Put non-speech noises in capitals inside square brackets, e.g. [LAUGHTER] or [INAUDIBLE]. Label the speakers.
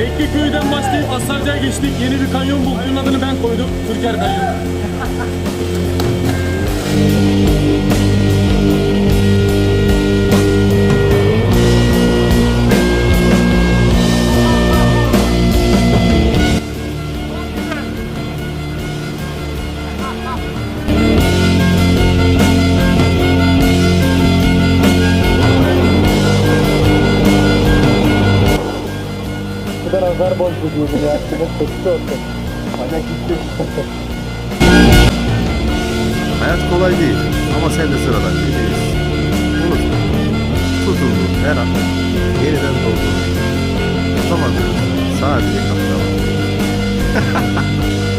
Speaker 1: Ekkeköy'den başlayıp Asarca'ya geçtik. Yeni bir kanyon bulduk. Adını ben koydum. Türker Kanyonu. [LAUGHS]
Speaker 2: Bu da nazar boncuğu diyordum ya. Kimin sesi olsun. Bana gitti.
Speaker 3: Hayat kolay değil ama sen de sıradan biri değilsin. Unutma. Tutulduğun her an yeniden doldurur. Tutamadığın sadece kapta var. [LAUGHS]